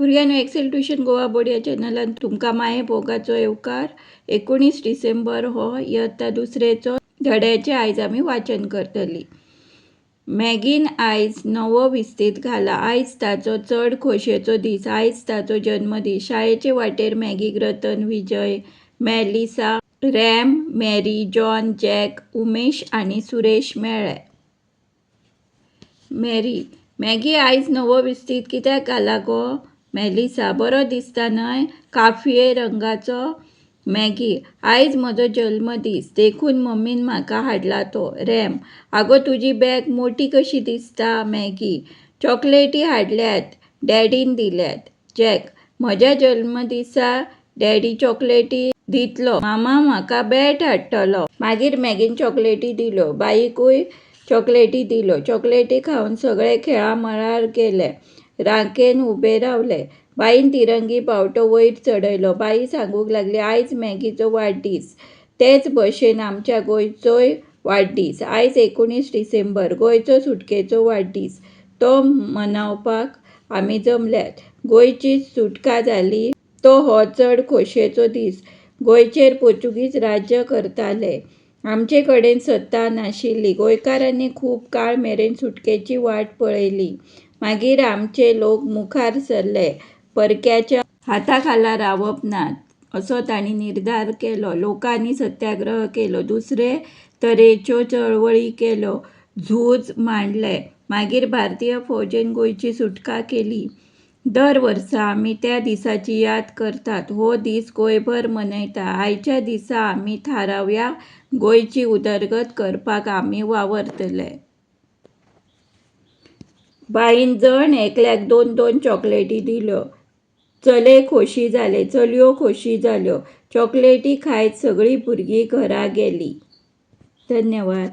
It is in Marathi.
भुरग्यांनो एक्सेल ट्युशन गोवा बोर्ड या चॅनलान तुमकां माये भोगाचो येवकार एकोणीस डिसेंबर हो यत्ता दुसरेचो धड्याचे आयज आमी वाचन करतली. मॅगीन आयज नवो विस्तीत घाला. आयज ताचो चड खोशयेचो दीस. आयज ताचो जन्मदीस. शाळेचे वाटेर Maggie Ratan Vijay Melissa Ram Mary John Jack Umesh आनी सुरेश मेळ्ळे. मॅरी मॅगी आयज नवो विस्तीत कित्याक घाला गो? मॅलिसा बरो दिसता न्हय काफये रंगाचो. मॅगी आयज म्हजो जल्मदीस देखून मम्मीन म्हाका हाडला तो. रॅम आगो तुजी बॅग मोटी कशी दिसता मॅगी? चॉकलेटी हाडल्यात डॅडीन दिल्यात. जॅक म्हज्या जल्मदिसा डॅडी चॉकलेटी दितलो. मामा म्हाका बॅट हाडटलो. मागीर मॅगीन चॉकलेटी दिल्यो बाईकूय चॉकलेटी दिल्यो चॉकलेटी खावन सगळे खेळा मळार गेले. रांकेन उबे रावले. बाईन तिरंगी पावटो वयर चडयलो बाई सांगूंक लागली आयज मॅगीचो वाडदीस तेच भशेन आमच्या गोंयचोय वाडदीस आयज एकोणीस डिसेंबर गोंयचो सुटकेचो वाडदीस तो मनावपाक आमी जमल्यात. गोंयची सुटका जाली तो हो चड खोशयेचो दीस. गोंयचेर पोर्तुगीज राज्य करताले. आमचे कडेन सत्ता नाशिल्ली. गोंयकारांनी खूब काळ मेरेन सुटकेची वाट पळयली. मागीर आमचे लोक मुखार सरले परक्याच्या हाताखाला रावप नात असो तांणी निर्धार केलो लोकांनी सत्याग्रह केलो दुसरे तरेच्यो चळवळी केल्यो झूज मांडले. मागीर भारतीय फौजेन गोंयची सुटका केली. दर वर्सा आमी त्या दिसाची याद करतात. हो दीस गोंयभर मनयता. आयच्या दिसा आमी थारावया गोंयची उदरगत करपाक आमी वावरतले. बाईन जण एकल्याक दोन दोन चॉकलेटी दिल्यो चले खोशी जाले चलयो खोशी जाल्यो चॉकलेटी खायत सगळीं भुरगीं घरा गेलीं. धन्यवाद.